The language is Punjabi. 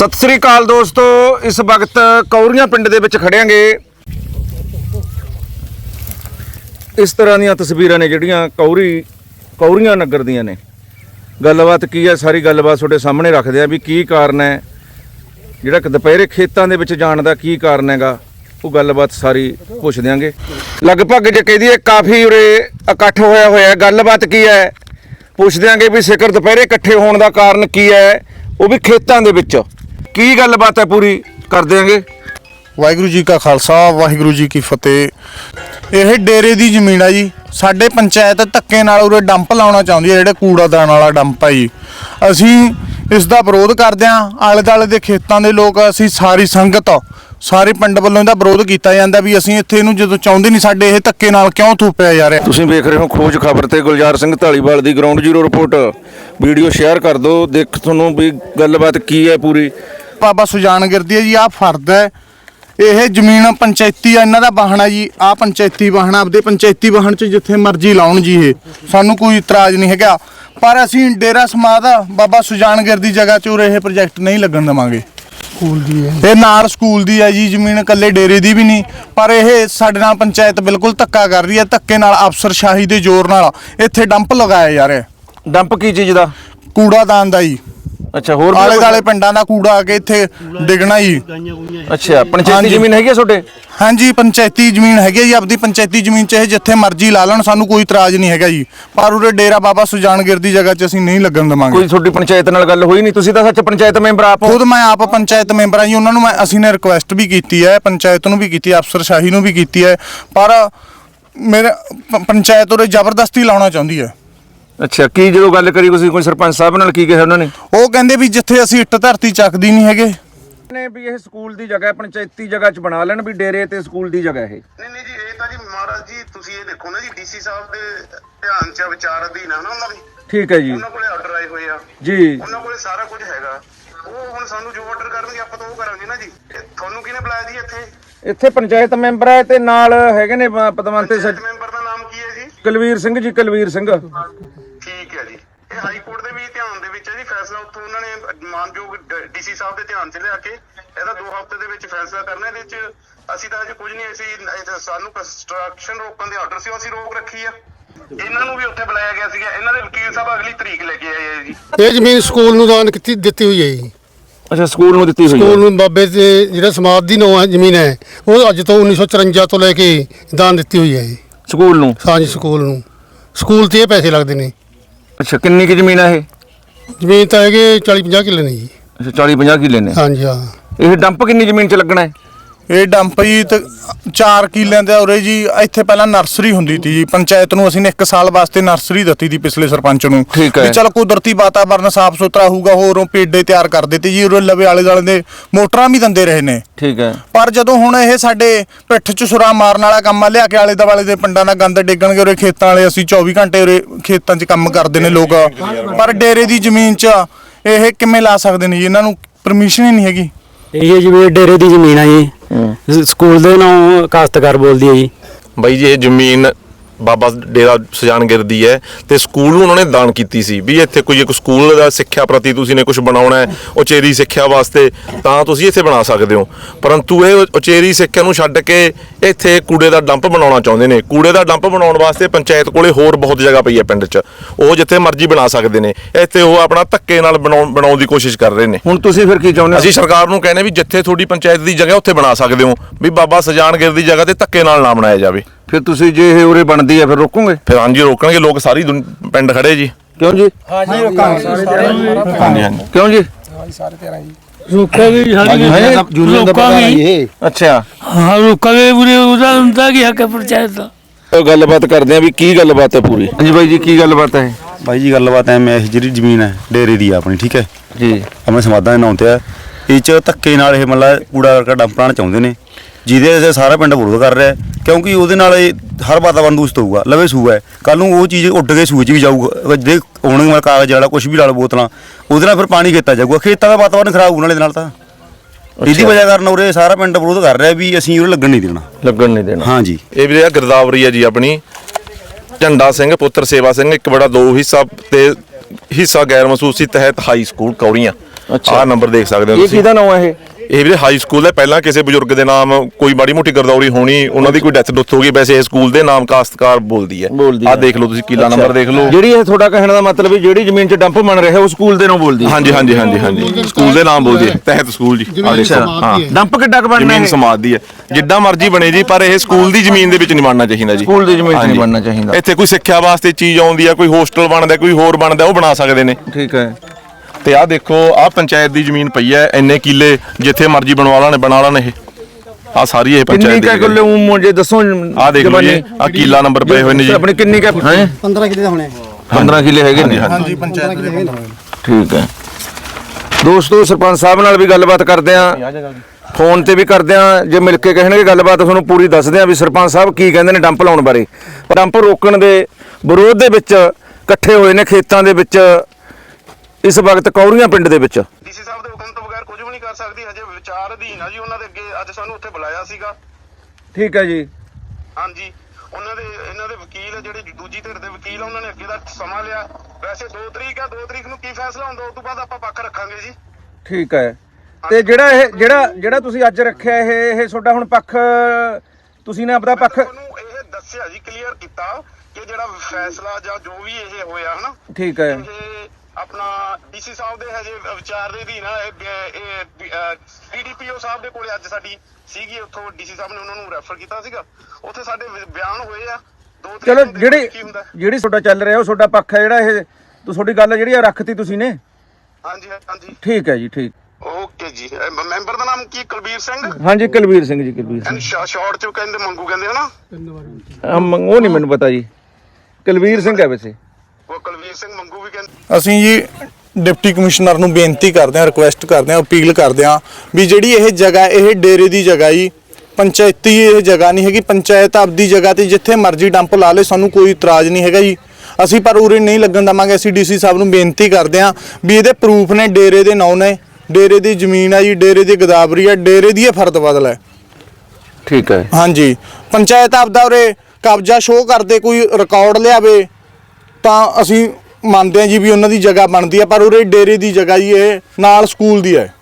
ਸਤਿ ਸ੍ਰੀ ਅਕਾਲ ਦੋਸਤੋ, ਇਸ ਵਕਤ ਕੌਰੀਆਂ ਪਿੰਡ ਦੇ ਵਿੱਚ ਖੜਿਆਂਗੇ ਇਸ ਤਰ੍ਹਾਂ ਦੀਆਂ ਤਸਵੀਰਾਂ ਨੇ ਜਿਹੜੀਆਂ ਕੌਰੀ, ਕੌਰੀਆਂ ਨਗਰ ਦੀਆਂ ਨੇ। ਗੱਲਬਾਤ ਕੀ ਹੈ? ਸਾਰੀ ਗੱਲਬਾਤ ਤੁਹਾਡੇ ਸਾਹਮਣੇ ਰੱਖਦੇ ਆ ਵੀ ਕੀ ਕਾਰਨ ਹੈ। ਜਿਹੜਾ ਕਿ ਦੁਪਹਿਰੇ ਖੇਤਾਂ ਦੇ ਵਿੱਚ ਜਾਣ ਦਾ ਕੀ ਕਾਰਨ ਹੈਗਾ, ਉਹ ਗੱਲਬਾਤ ਸਾਰੀ ਪੁੱਛ ਦਿਆਂਗੇ। ਲਗਭਗ ਜੇ ਕਹਿ ਦਈਏ ਕਾਫੀ ਉਰੇ ਇਕੱਠ ਹੋਇਆ ਹੋਇਆ ਗੱਲਬਾਤ ਕੀ ਹੈ? ਪੁੱਛ ਦਿਆਂਗੇ ਵੀ ਸਿਖਰ ਦੁਪਹਿਰੇ ਇਕੱਠੇ ਹੋਣ ਦਾ ਕਾਰਨ ਕੀ ਹੈ? ਉਹ ਵੀ ਖੇਤਾਂ ਦੇ ਵਿੱਚ। ਕੀ ਗੱਲਬਾਤ ਹੈ ਪੂਰੀ ਕਰ ਦਿਆਂਗੇ? ਵਾਹਿਗੁਰੂ ਜੀ ਕਾ ਖਾਲਸਾ ਵਾਹਿਗੁਰੂ ਜੀ ਕੀ ਫਤਿਹ। ਇਹ ਡੇਰੇ ਦੀ ਜ਼ਮੀਨ ਆ ਜੀ। ਸਾਡੇ ਪੰਚਾਇਤ ਧੱਕੇ ਨਾਲ ਉਰੇ ਡੰਪ ਲਾਉਣਾ ਚਾਹੁੰਦੀ ਹੈ ਜਿਹੜੇ ਕੂੜਾਦਾਨ ਵਾਲਾ ਡੰਪ ਆ ਜੀ। ਅਸੀਂ ਇਸ ਦਾ ਵਿਰੋਧ ਕਰਦੇ ਹਾਂ ਆਲੇ ਦਾਲੇ ਦੇ ਖੇਤਾਂ ਦੇ ਲੋਕ ਅਸੀਂ ਸਾਰੀ ਸੰਗਤ ਸਾਰੇ ਪਿੰਡ ਵੱਲੋਂ ਇਹਦਾ ਵਿਰੋਧ ਕੀਤਾ ਜਾਂਦਾ ਵੀ ਅਸੀਂ ਇੱਥੇ ਇਹਨੂੰ ਜਦੋਂ ਚਾਹੁੰਦੇ ਨਹੀਂ ਸਾਡੇ ਇਹ ਧੱਕੇ ਨਾਲ ਕਿਉਂ ਥੋਪਿਆ ਜਾ ਰਿਹਾ? ਤੁਸੀਂ ਵੇਖ ਰਹੇ ਹੋ ਖੋਜ ਖਬਰ ਤੇ ਗੁਲਜ਼ਾਰ ਸਿੰਘ ਢਾਲੀਵਾਲ ਦੀ ground zero report video share ਕਰ ਦਿਓ ਦੇਖ ਤੁਹਾਨੂੰ ਵੀ ਗੱਲਬਾਤ ਕੀ ਹੈ ਪੂਰੀ। ਬਾਬਾ ਸੁਜਾਨ ਗਿਰਦੀ ਹੈ ਜੀ ਆਹ ਫਰਦ ਹੈ। ਇਹ ਜ਼ਮੀਨ ਪੰਚਾਇਤੀ ਆ ਇਹਨਾਂ ਦਾ ਵਾਹਣ ਆ ਜੀ। ਆਹ ਪੰਚਾਇਤੀ ਵਾਹਣ ਆ, ਆਪਦੇ ਪੰਚਾਇਤੀ ਵਾਹਣ 'ਚ ਜਿੱਥੇ ਮਰਜ਼ੀ ਲਾਉਣ ਜੀ ਇਹ। ਸਾਨੂੰ ਕੋਈ ਇਤਰਾਜ਼ ਨਹੀਂ ਹੈਗਾ। ਪਰ ਅਸੀਂ ਡੇਰਾ ਸਮਾਦ ਆ ਬਾਬਾ ਸੁਜਾਨ ਗਿਰ ਦੀ ਜਗ੍ਹਾ 'ਚ ਉਰੇ ਇਹ ਪ੍ਰੋਜੈਕਟ ਨਹੀਂ ਲੱਗਣ ਦੇਵਾਂਗੇ। ਸਕੂਲ ਦੀ ਹੈ। ਇਹ ਨਾਲ ਸਕੂਲ ਦੀ ਹੈ ਜੀ ਜ਼ਮੀਨ ਇਕੱਲੇ ਡੇਰੇ ਦੀ ਵੀ ਨਹੀਂ। ਪਰ ਇਹ ਸਾਡੇ ਨਾਲ ਪੰਚਾਇਤ ਬਿਲਕੁਲ ਧੱਕਾ ਕਰ ਰਹੀ ਹੈ ਧੱਕੇ ਨਾਲ ਅਫਸਰਸ਼ਾਹੀ ਦੇ ਜ਼ੋਰ ਨਾਲ। ਇੱਥੇ ਡੰਪ ਲਗਾਇਆ ਜਾ ਰਿਹਾ। ਡੰਪ ਕੀ ਚੀਜ਼ ਦਾ? ਕੂੜਾਦਾਨ ਦਾ ਜੀ। ਅੱਛਾ ਹੋਰ ਵੀ ਆਲੇ ਦਾਲੇ ਪਿੰਡਾਂ ਦਾ ਕੂੜਾ ਆ ਕੇ ਇੱਥੇ ਡਿੱਗਣਾ ਜੀ। ਅੱਛਾ ਪੰਚਾਇਤੀ ਹਾਂਜੀ। ਜ਼ਮੀਨ ਹੈਗੀ ਹੈ ਤੁਹਾਡੇ? ਹਾਂਜੀ ਪੰਚਾਇਤੀ ਜ਼ਮੀਨ ਹੈਗੀ ਹੈ ਜੀ। ਆਪਦੀ ਪੰਚਾਇਤੀ ਜ਼ਮੀਨ 'ਚ ਇਹ ਜਿੱਥੇ ਮਰਜ਼ੀ ਲਾ ਲੈਣ ਸਾਨੂੰ ਕੋਈ ਇਤਰਾਜ਼ ਨਹੀਂ ਹੈਗਾ ਜੀ। ਪਰ ਉਰੇ ਡੇਰਾ ਬਾਬਾ ਸੁਜਾਨਗਿਰ ਦੀ ਜਗ੍ਹਾ 'ਚ ਅਸੀਂ ਨਹੀਂ ਲੱਗਣ ਦੇਵਾਂਗੇ। ਕੋਈ ਤੁਹਾਡੀ ਪੰਚਾਇਤ ਨਾਲ ਗੱਲ ਹੋਈ ਨਹੀਂ? ਤੁਸੀਂ ਤਾਂ ਸੱਚ ਪੰਚਾਇਤ ਮੈਂਬਰ ਆਪ ਹੋ। ਖੁਦ ਮੈਂ ਆਪ ਪੰਚਾਇਤ ਮੈਂਬਰ ਹਾਂ ਜੀ। ਉਹਨਾਂ ਨੂੰ ਮੈਂ ਅਸੀਂ ਨੇ ਰਿਕੁਐਸਟ ਵੀ ਕੀਤੀ ਹੈ ਪੰਚਾਇਤ ਨੂੰ ਵੀ ਕੀਤੀ ਹੈ ਅਫਸਰ ਸ਼ਾਹੀ ਨੂੰ ਵੀ ਕੀਤੀ ਹੈ। ਪਰ ਮੇਰੇ ਪ- ਪੰਚਾਇਤ ਉਰੇ ਜ਼ਬਰਦਸਤੀ ਲਾਉਣਾ ਚਾਹੁੰਦੀ ਹੈ। ਅੱਛਾ ਕੀ ਜਦੋਂ ਗੱਲ ਕਰੀ ਤੁਸੀਂ ਕੋਈ ਸਰਪੰਚ ਸਾਹਿਬ ਨਾਲ ਕੀ ਕਿਹਾ ਉਹਨਾਂ ਨੇ? ਉਹ ਕਹਿੰਦੇ ਵੀ ਜਿੱਥੇ ਅਸੀਂ ਇੱਟ ਧਰਤੀ ਚੱਕਦੀ ਨਹੀਂ ਹੈਗੇ। ਨੇ ਵੀ ਇਹ ਸਕੂਲ ਦੀ ਜਗ੍ਹਾ ਪੰਚਾਇਤੀ ਜਗ੍ਹਾ 'ਚ ਬਣਾ ਲੈਣ ਵੀ ਡੇਰੇ ਤੇ ਸਕੂਲ ਦੀ ਜਗ੍ਹਾ ਇਹ। ਨਹੀਂ ਨਹੀਂ ਜੀ ਇਹ ਤਾਂ ਜੀ ਮਹਾਰਾਜ ਜੀ ਤੁਸੀਂ ਇਹ ਦੇਖੋ ਨਾ ਜੀ ਡੀਸੀ ਸਾਹਿਬ ਦੇ ਧਿਆਨ ਚ ਵਿਚਾਰ ਅਧੀਨ ਆ ਨਾ ਉਹਨਾਂ ਦੇ। ਠੀਕ ਹੈ ਜੀ। ਉਹਨਾਂ ਕੋਲੇ ਆਰਡਰ ਆਏ ਹੋਏ ਆ। ਜੀ। ਉਹਨਾਂ ਕੋਲੇ ਸਾਰਾ ਕੁਝ ਹੈਗਾ। ਉਹ ਹੁਣ ਸਾਨੂੰ ਜੋ ਆਰਡਰ ਕਰਨਗੇ ਆਪਾਂ ਤਾਂ ਉਹ ਕਰਾਂਗੇ ਨਾ ਜੀ। ਇਹ ਤੁਹਾਨੂੰ ਕਿਹਨੇ ਬੁਲਾਇਆ ਜੀ ਇੱਥੇ? ਇੱਥੇ ਪੰਚਾਇਤ ਮੈਂਬਰ ਹੈ ਤੇ ਨਾਲ ਹੈਗੇ ਨੇ ਪਦਵੰਤੇ ਪੰਚਾਇਤ ਸੱਜ ਮੈਂਬਰ ਦਾ ਨਾਮ ਕੀ ਹੈ ਜੀ? ਕੁਲਵੀਰ ਸਿੰਘ ਜੀ ਕੁਲਵੀਰ ਸਿੰਘ। ਇਹ ਹਾਈ ਕੋਰਟ ਦੇ ਵੀ ਧਿਆਨ ਦੇ ਵਿੱਚ ਹੈ ਜੀ ਫੈਸਲਾ ਉੱਥੋਂ ਉਹਨਾਂ ਨੇ ਮਾਨਯੋਗ ਡੀਸੀ ਸਾਹਿਬ ਦੇ ਧਿਆਨ 'ਚ ਲਿਆ ਕੇ ਇਹਦਾ 2 ਹਫ਼ਤੇ ਦੇ ਵਿੱਚ ਫੈਸਲਾ ਕਰਨਾ ਇਹਦੇ 'ਚ ਅਸੀਂ ਤਾਂ ਅਜੇ ਕੁਝ ਨਹੀਂ ਅਸੀਂ ਸਾਨੂੰ ਕੰਸਟਰਕਸ਼ਨ ਰੋਕਣ ਦੇ ਆਰਡਰ ਸੀ ਉਹ ਅਸੀਂ ਰੋਕ ਰੱਖੀ ਆ। ਇਹਨਾਂ ਨੂੰ ਵੀ ਉੱਥੇ ਬੁਲਾਇਆ ਗਿਆ ਸੀਗਾ ਇਹਨਾਂ ਦੇ ਵਕੀਲ ਸਾਹਿਬ ਅਗਲੀ ਤਰੀਕ ਲੈ ਕੇ ਆਏ ਆ ਜੀ। ਇਹ ਜ਼ਮੀਨ ਸਕੂਲ ਨੂੰ ਦਾਨ ਕੀਤੀ ਦਿੱਤੀ ਹੋਈ ਹੈ ਜੀ। ਅੱਛਾ ਸਕੂਲ ਨੂੰ ਦਿੱਤੀ ਹੋਈ ਸਕੂਲ ਨੂੰ ਬਾਬੇ ਤੇ ਜਿਹੜਾ ਸਮਾਧ ਦੀ ਨੌ ਜ਼ਮੀਨ ਹੈ ਉਹ ਅੱਜ ਤੋਂ 1954 ਤੋਂ ਲੈ ਕੇ ਦਾਨ ਦਿੱਤੀ ਹੋਈ ਹੈ ਜੀ। ਸਕੂਲ ਨੂੰ? ਹਾਂਜੀ ਸਕੂਲ ਨੂੰ। ਸਕੂਲ ਤੇ ਇਹ ਪੈਸੇ ਲੱਗਦੇ ਨੇ। ਅੱਛਾ ਕਿੰਨੀ ਕੀ ਜ਼ਮੀਨ ਹੈ ਇਹ? ਜ਼ਮੀਨ ਤਾਂ ਹੈਗੇ 40 50 ਕਿੱਲੇ ਨੇ ਜੀ। ਅੱਛਾ 40 50 ਕਿੱਲੇ ਨੇ। ਹਾਂਜੀ ਹਾਂ। ਇਹ ਡੰਪ ਕਿੰਨੀ ਜ਼ਮੀਨ 'ਚ ਲੱਗਣਾ ਹੈ? ਇਹ ਡੰਪ ਜੀ ਤੇ 4 ਕਿੱਲਿਆਂ ਦੇ ਉਰੇ ਜੀ ਇੱਥੇ ਪਹਿਲਾਂ ਨਰਸਰੀ ਹੁੰਦੀ ਸੀ ਜੀ। ਪੰਚਾਇਤ ਨੂੰ ਅਸੀਂ ਨੇ 1 ਸਾਲ ਵਾਸਤੇ ਨਰਸਰੀ ਦਿੱਤੀ ਦੀ ਪਿਛਲੇ ਸਰਪੰਚ ਨੂੰ। ਠੀਕ ਹੈ। ਵੀ ਚਲ ਕੁਦਰਤੀ ਵਾਤਾਵਰਨ ਸਾਫ਼ ਸੁਥਰਾ ਹੋਊਗਾ ਹੋਰੋਂ ਪੇਡੇ ਤਿਆਰ ਕਰ ਦਿੱਤੇ ਜੀ। ਉਰੇ ਲਵੇ ਆਲੇ ਦੁਆਲੇ ਦੇ ਮੋਟਰਾਂ ਵੀ ਦਿੰਦੇ ਰਹੇ ਨੇ। ਠੀਕ ਹੈ। ਪਰ ਜਦੋਂ ਹੁਣ ਇਹ ਸਾਡੇ ਪਿੱਠ 'ਚ ਸੁਰਾ ਮਾਰਨ ਵਾਲਾ ਕੰਮ ਆ ਲਿਆ ਕੇ ਆਲੇ ਦੁਆਲੇ ਦੇ ਪਿੰਡਾਂ ਦਾ ਗੰਦ ਡੇਗਣਗੇ ਉਰੇ ਖੇਤਾਂ ਵਾਲੇ ਅਸੀਂ 24 ਘੰਟੇ ਉਰੇ ਖੇਤਾਂ 'ਚ ਕੰਮ ਕਰਦੇ ਨੇ ਲੋਕ। ਪਰ ਡੇਰੇ ਦੀ ਜ਼ਮੀਨ 'ਚ ਇਹ ਕਿਵੇਂ ਲਾ ਸਕਦੇ ਨੇ ਜੀ? ਇਹਨਾਂ ਨੂੰ ਪਰਮਿਸ਼ਨ ਹੀ ਨਹੀਂ ਹੈਗੀ। ਇਹ ਜਿਵੇਂ ਡੇਰੇ ਦੀ ਜ਼ਮੀਨ ਆ ਜੀ। ਸਕੂਲ ਦੇ ਨਾਂ ਕਾਸ਼ਤਕਾਰ ਬੋਲਦੀ ਹੈ ਜੀ। ਬਾਈ ਜੀ ਇਹ ਜ਼ਮੀਨ ਬਾਬਾ ਡੇਰਾ ਸੁਜਾਨਗਿਰ ਦੀ ਹੈ ਤੇ ਸਕੂਲ ਨੂੰ ਉਹਨਾਂ ਨੇ ਦਾਨ ਕੀਤੀ ਸੀ ਵੀ ਇੱਥੇ ਕੋਈ ਇੱਕ ਸਕੂਲ ਦਾ ਸਿੱਖਿਆ ਪ੍ਰਤੀ ਤੁਸੀਂ ਨੇ ਕੁਝ ਬਣਾਉਣਾ ਹੈ ਉਚੇਰੀ ਸਿੱਖਿਆ ਵਾਸਤੇ ਤਾਂ ਤੁਸੀਂ ਇੱਥੇ ਬਣਾ ਸਕਦੇ ਹੋ। ਪਰੰਤੂ ਇਹ ਉਚੇਰੀ ਸਿੱਖਿਆ ਨੂੰ ਛੱਡ ਕੇ ਇੱਥੇ ਕੂੜੇ ਦਾ ਡੰਪ ਬਣਾਉਣਾ ਚਾਹੁੰਦੇ ਨੇ। ਕੂੜੇ ਦਾ ਡੰਪ ਬਣਾਉਣ ਵਾਸਤੇ ਪੰਚਾਇਤ ਕੋਲੇ ਹੋਰ ਬਹੁਤ ਜਗ੍ਹਾ ਪਈ ਹੈ ਪਿੰਡ 'ਚ। ਉਹ ਜਿੱਥੇ ਮਰਜ਼ੀ ਬਣਾ ਸਕਦੇ ਨੇ। ਇੱਥੇ ਉਹ ਆਪਣਾ ਧੱਕੇ ਨਾਲ ਬਣਾਉਣ ਬਣਾਉਣ ਦੀ ਕੋਸ਼ਿਸ਼ ਕਰ ਰਹੇ ਨੇ। ਹੁਣ ਤੁਸੀਂ ਫਿਰ ਕੀ ਚਾਹੁੰਦੇ ਹੋ? ਅਸੀਂ ਸਰਕਾਰ ਨੂੰ ਕਹਿੰਦੇ ਵੀ ਜਿੱਥੇ ਤੁਹਾਡੀ ਪੰਚਾਇਤ ਦੀ ਜਗ੍ਹਾ ਉੱਥੇ ਬਣਾ ਸਕਦੇ ਹੋ। ਵੀ ਬਾਬਾ ਸਜਾਨਗਿਰ ਦੀ ਜਗ੍ਹਾ ਤੇ ਧੱਕੇ ਨਾਲ ਨਾ ਬਣਾਇਆ ਜਾਵੇ। ਫਿਰ ਤੁਸੀਂ ਜੇ ਇਹ ਉਰੇ ਬਣਦੀ ਹੈ ਫਿਰ ਰੋਕੋਗੇ? ਫਿਰ ਹਾਂਜੀ ਰੋਕਣਗੇ ਲੋਕ ਸਾਰੀ ਦੁਨ- ਪਿੰਡ ਖੜੇ ਜੀ। ਕਿਉਂ ਜੀ? ਹਾਂਜੀ ਹਾਂਜੀ ਕਿਉਂ ਜੀ? ਰੋਕਾ ਵੀ ਸਾਡੀ ਰੋਕਾ ਵੀ ਅੱਛਾ। ਹਾਂ ਰੋਕਾ ਵੀ ਪੂਰੇ ਉਹਦਾ ਹੁੰਦਾ ਕੀ ਹੱਕ ਹੈ ਪੰਚਾਇਤ ਦਾ? ਉਹ ਗੱਲਬਾਤ ਕਰਦੇ ਆ ਵੀ ਕੀ ਗੱਲਬਾਤ ਹੈ ਪੂਰੀ। ਹਾਂਜੀ ਬਾਈ ਜੀ ਕੀ ਗੱਲਬਾਤ ਹੈ? ਬਾਈ ਜੀ ਗੱਲਬਾਤ ਐ ਮੈਂ ਇਹ ਜਿਹੜੀ ਜ਼ਮੀਨ ਹੈ ਡੇਰੇ ਦੀ ਆ ਆਪਣੀ ਠੀਕ ਹੈ? ਜੀ। ਆਪਣੇ ਸਮਾਦਾਂ ਦੇ ਨਾਂ ਤੇ ਆ। ਇਹ ਚ ਧੱਕੇ ਨਾਲ ਇਹ ਮਤਲਬ ਕੂੜਾ ਕਰਕਟ ਡੰਪ ਬਣਾਉਣਾ ਚਾਹੁੰਦੇ ਨੇ। ਜਿਹਦੇ ਤੇ ਸਾਰਾ ਪਿੰਡ ਵਿਰੋਧ ਕਰ ਰਿਹਾ ਹੈ, ਕਿਉਂਕਿ ਉਹਦੇ ਨਾਲ ਇਹ ਹਰ ਵਾਤਾਵਰਨ ਦੂਸ਼ਿਤ ਹੋਊਗਾ ਲਵੇ ਸੂਆ ਹੈ। ਕੱਲ ਨੂੰ ਉਹ ਚੀਜ਼ ਉੱਡ ਕੇ ਸੂਏ ਚ ਵੀ ਜਾਊਗਾ ਜੇ ਹੋਣਗੇ ਮਤਲਬ ਕਾਗਜ਼ ਵਾਲਾ ਕੁਝ ਵੀ ਲਾ ਲਓ ਬੋਤਲਾਂ ਉਹਦੇ ਨਾਲ ਫਿਰ ਪਾਣੀ ਕੀਤਾ ਜਾਊਗਾ। ਖੇਤਾਂ ਦਾ ਵਾਤਾਵਰਨ ਖਰਾਬ ਹੋਣ ਵਾਲੇ ਨਾਲ ਤਾਂ। ਇਹਦੀ ਵਜ੍ਹਾ ਕਾਰਨ ਉਰੇ ਸਾਰਾ ਪਿੰਡ ਵਿਰੋਧ ਕਰ ਰਿਹਾ ਵੀ ਅਸੀਂ ਉਰੇ ਲੱਗਣ ਨਹੀਂ ਦੇਣਾ। ਲੱਗਣ ਨਹੀਂ ਦੇਣਾ। ਹਾਂਜੀ। ਇਹ ਵੀਰੇ ਆ ਗਿਰਦਾਵਰੀ ਹੈ ਜੀ ਆਪਣੀ। ਝੰਡਾ ਸਿੰਘ ਪੁੱਤਰ ਸੇਵਾ ਸਿੰਘ ਇੱਕ ਬੜਾ ਦੋ ਹਿੱਸਾ ਤੇ ਹਿੱਸਾ ਗੈਰ ਮਸੂਸੀ ਤਹਿਤ ਹਾਈ ਸਕੂਲ ਕੌੜੀਆਂ। ਅੱਛਾ। ਆਹ ਨੰਬਰ ਦੇਖ ਸਕਦੇ ਹੋ ਇਹ ਤੁਸੀਂ। ਕਿਹਦਾ ਨਾਮ ਹੈ ਇਹ? ਇਹ ਵੀਰੇ ਹਾਈ ਸਕੂਲ ਹੈ ਪਹਿਲਾਂ ਕਿਸੇ ਬਜ਼ੁਰਗ ਦੇ ਨਾਮ ਕੋਈ ਮਾੜੀ ਮੋਟੀ ਗਰਦੌਰੀ ਹੋਣੀ ਉਹਨਾਂ ਦੀ ਕੋਈ ਡੈਥ ਡੁੱਥ ਹੋ ਗਈ ਵੈਸੇ ਇਹ ਸਕੂਲ ਦੇ ਨਾਮ ਕਾਸਤਕਾਰ ਬੋਲਦੀ ਹੈ। ਹੈ। ਦੇਖ ਲਓ ਤੁਸੀਂ ਕਿਲਾ ਨੰਬਰ ਦੇਖ ਲਓ। ਜਿਹੜੀ ਇਹ ਤੁਹਾਡਾ ਕਹਿਣ ਦਾ ਮਤਲਬ ਵੀ ਜਿਹੜੀ ਜ਼ਮੀਨ 'ਚ ਡੰਪ ਬਣ ਰਿਹਾ ਉਹ ਸਕੂਲ ਦੇ ਨੂੰ ਬੋਲਦੀ ਹੈ। ਹਾਂਜੀ ਹਾਂਜੀ ਹਾਂਜੀ ਹਾਂਜੀ। ਸਕੂਲ ਦੇ ਨਾਮ ਬੋਲਦੀ ਹੈ। ਤਹਿਤ ਸਕੂਲ ਜੀ। ਜ਼ਮੀਨ ਦੇਖੋ। ਹੈ। ਡੰਪ ਕਿੱਡਾ ਕੁ ਬਣਨਾ ਜ਼ਮੀਨ ਹੈ ਸਮਾਦ ਦੀ ਹੈ। ਜਿੱਦਾਂ ਮਰਜ਼ੀ ਬਣੇ ਜੀ ਪਰ ਇਹ ਸਕੂਲ ਦੀ ਜ਼ਮੀਨ ਦੇ ਵਿੱਚ ਨਹੀਂ ਬਣਨਾ ਚਾਹੀਦਾ ਜੀ। ਸਕੂਲ ਦੀ ਜ਼ਮੀਨ 'ਚ ਨਹੀਂ। ਬਣਨਾ ਚਾਹੀਦਾ। ਇੱਥੇ ਕੋਈ ਸਿੱਖਿਆ ਵਾਸਤੇ ਚੀਜ਼ ਆਉਂਦੀ ਹੈ ਕੋਈ ਹੋਸਟਲ ਬਣਦਾ ਕੋਈ ਹੋਰ ਬਣਦਾ ਉਹ ਬਣਾ ਸਕਦੇ ਨੇ। ਠੀਕ ਹੈ। ਤੇ ਆਹ ਦੇਖੋ ਆਹ ਪੰਚਾਇਤ ਦੀ ਜ਼ਮੀਨ ਪਈ ਹੈ ਇੰਨੇ ਕਿੱਲੇ ਜਿੱਥੇ ਮਰਜ਼ੀ ਬਣਵਾ ਲੈਣ ਬਣਾ ਲੈਣ ਇਹ। ਆਹ ਸਾਰੀ ਇਹ ਕਿੰਨੀ ਪੰਚਾਇਤ ਕਾ ਦੀ ਕਿੱਲੇ ਉਹ ਮੁਝੇ ਦੱਸੋ ਆਹ ਦੇਖ ਲਓ ਜੀ ਆਹ ਕੀਲਾ ਨੰਬਰ ਪਏ ਹੋਏ ਨੇ ਜੀ। ਆਪਣੀ ਕਿੰਨੀ ਕਾ ਹੈ? 15 ਕਿਲੇ ਹੋਣੇ 15 ਕਿੱਲੇ ਹੈਗੇ ਨੇ। ਹਾਂਜੀ ਹਾਂਜੀ ਪੰਚਾਇਤ ਦੇ ਠੀਕ ਹੈ। ਦੋਸਤੋ ਸਰਪੰਚ ਸਾਹਿਬ ਨਾਲ ਵੀ ਗੱਲਬਾਤ ਕਰਦੇ ਆਂ ਫੋਨ ਤੇ ਵੀ ਕਰਦੇ ਆਂ ਜੇ ਮਿਲ ਕੇ ਕਹਿਣਗੇ ਗੱਲਬਾਤ ਤੁਹਾਨੂੰ ਪੂਰੀ ਦੱਸਦੇ ਆਂ ਵੀ ਸਰਪੰਚ ਸਾਹਿਬ ਕੀ ਕਹਿੰਦੇ ਨੇ ਡੰਪ ਲਾਉਣ ਬਾਰੇ। ਡੰਪ ਰੋਕਣ ਦੇ ਵਿਰੋਧ ਦੇ ਵਿੱਚ ਇਕੱਠੇ ਹੋਏ ਨੇ ਖੇਤਾਂ ਦੇ ਵਿੱਚ। ਇਸ ਵਕਤ ਕੌਰੀਆਂ ਪਿੰਡ ਦੇ ਵਿੱਚ। ਡੀਸੀ ਸਾਹਿਬ ਦੇ ਹੁਕਮ ਤੋਂ ਬਗੈਰ ਕੁਝ ਵੀ ਨਹੀਂ ਕਰ ਸਕਦੀ ਹਜੇ ਵਿਚਾਰ ਅਧੀਨ ਆ ਜੀ ਉਹਨਾਂ ਦੇ ਅੱਗੇ ਅੱਜ ਸਾਨੂੰ ਉੱਥੇ ਬੁਲਾਇਆ ਸੀਗਾ। ਠੀਕ ਹੈ ਜੀ। ਹਾਂਜੀ ਉਹਨਾਂ ਦੇ ਇਹਨਾਂ ਦੇ ਵਕੀਲ ਆ ਜਿਹੜੇ ਦੂਜੀ ਧਿਰ ਦੇ ਵਕੀਲ ਆ ਉਹਨਾਂ ਨੇ ਅੱਗੇ ਦਾ ਸਮਾਂ ਲਿਆ। ਵੈਸੇ 2 ਤਰੀਕ ਆ 2 ਤਰੀਕ ਨੂੰ ਕੀ ਫੈਸਲਾ ਹੁੰਦਾ ਉਸ ਤੋਂ ਬਾਅਦ ਆਪਾਂ ਪੱਖ ਰੱਖਾਂਗੇ ਜੀ। ਠੀਕ ਹੈ। ਤੇ ਜਿਹੜਾ ਇਹ ਜਿਹੜਾ ਜਿਹੜਾ ਤੁਸੀਂ ਅੱਜ ਰੱਖਿਆ ਇਹ ਇਹ ਤੁਹਾਡਾ ਹੁਣ ਪੱਖ ਤੁਸੀਂ ਨੇ ਆਪਦਾ ਪੱਖ ਤੁਹਾਨੂੰ ਇਹ ਦੱਸਿਆ ਜੀ ਕਲੀਅਰ ਕੀਤਾ ਕਿ ਜਿਹੜਾ ਫੈਸਲਾ ਜਾਂ ਜੋ ਵੀ ਇਹ ਹੋਇਆ ਹਨਾ ਠੀਕ ਹੈ। ਇਹ ਆਪਣਾ ਡੀਸੀ ਸਾਹਿਬ ਦੇ ਹਜੇ ਵਿਚਾਰ ਦੇ ਅਧੀਨ ਆ ਇਹ ਪੀਡੀਪੀਓ ਸਾਹਿਬ ਦੇ ਕੋਲੇ ਅੱਜ ਸਾਡੀ ਸੀਗੀ ਉੱਥੋਂ ਡੀਸੀ ਸਾਹਿਬ ਨੇ ਉਹਨਾਂ ਨੂੰ ਰੈਫਰ ਕੀਤਾ ਸੀਗਾ। ਉੱਥੇ ਸਾਡੇ ਬਿਆਨ ਹੋਏ ਆ। ਦੋ ਤਰੀਕ ਚਲੋ ਜਿਹੜੀ ਜਿਹੜੀ ਤੁਹਾਡਾ ਚੱਲ ਰਿਹਾ ਉਹ ਤੁਹਾਡਾ ਪੱਖ ਹੈ ਜਿਹੜਾ ਇਹ ਤੂੰ ਤੁਹਾਡੀ ਗੱਲ ਜਿਹੜੀ ਆ ਰੱਖਤੀ ਤੁਸੀਂ ਨੇ। ਹਾਂਜੀ ਹਾਂਜੀ। ਠੀਕ ਹੈ ਜੀ ਠੀਕ। ਓਕੇ ਜੀ। ਮੈਂਬਰ ਦਾ ਨਾਮ ਕੀ? ਕੁਲਬੀਰ ਸਿੰਘ? ਹਾਂਜੀ ਕੁਲਵੀਰ ਸਿੰਘ ਜੀ ਕੁਲਵੀਰ ਸਿੰਘ। ਸ਼ਾਰਟ ਚ ਕਹਿੰਦੇ ਮੰਗੂ ਕਹਿੰਦੇ ਹਨਾ? ਅਹ ਮ- ਉਹ ਨਹੀਂ ਮੈਨੂੰ ਪਤਾ ਜੀ। ਕੁਲਵੀਰ ਸਿੰਘ ਹੈ ਵੈਸੇ। ਸਿੰਘ ਮੰਗੂ ਵੀ ਕਹਿੰਦੇ ਅਸੀਂ ਜੀ ਡਿਪਟੀ ਕਮਿਸ਼ਨਰ ਨੂੰ ਬੇਨਤੀ ਕਰਦੇ ਹਾਂ ਰਿਕੁਐਸਟ ਕਰਦੇ ਹਾਂ ਅਪੀਲ ਕਰਦੇ ਹਾਂ ਵੀ ਜਿਹੜੀ ਇਹ ਜਗ੍ਹਾ ਇਹ ਡੇਰੇ ਦੀ ਜਗ੍ਹਾ ਜੀ ਪੰਚਾਇਤੀ ਇਹ ਜਗ੍ਹਾ ਨਹੀਂ ਹੈਗੀ ਪੰਚਾਇਤ ਆਪਦੀ ਜਗ੍ਹਾ ਤੇ ਜਿੱਥੇ ਮਰਜ਼ੀ ਡੰਪ ਲਾ ਲੇ ਸਾਨੂੰ ਕੋਈ ਇਤਰਾਜ਼ ਨਹੀਂ ਹੈਗਾ ਜੀ। ਅਸੀਂ ਪਰ ਉਰੇ ਨਹੀਂ ਲੱਗਣ ਦਵਾਂਗੇ ਅਸੀਂ ਡੀਸੀ ਸਾਹਿਬ ਨੂੰ ਬੇਨਤੀ ਕਰਦੇ ਹਾਂ ਵੀ ਇਹਦੇ ਪ੍ਰੂਫ ਨੇ ਡੇਰੇ ਦੇ ਨਾਂ ਨੇ ਡੇਰੇ ਦੀ ਜ਼ਮੀਨ ਆ ਜੀ ਡੇਰੇ ਦੀ ਗਦਾਵਰੀ ਆ ਡੇਰੇ ਦੀ ਇਹ ਫਰਦ ਬਦਲ ਹੈ। ਠੀਕ ਹੈ। ਹਾਂਜੀ। ਪੰਚਾਇਤ ਆਪਦਾ ਉਰੇ ਕਬਜ਼ਾ ਸ਼ੋਅ ਕਰਦੇ ਕੋਈ ਰਿਕਾਰਡ ਲਿਆਵੇ ਤਾਂ ਅਸੀਂ ਮੰਨਦੇ ਹਾਂ ਜੀ ਵੀ ਉਹਨਾਂ ਦੀ ਜਗ੍ਹਾ ਬਣਦੀ ਆ ਪਰ ਉਰੇ ਡੇਰੇ ਦੀ ਜਗ੍ਹਾ ਜੀ ਇਹ ਨਾਲ ਸਕੂਲ ਦੀ ਹੈ।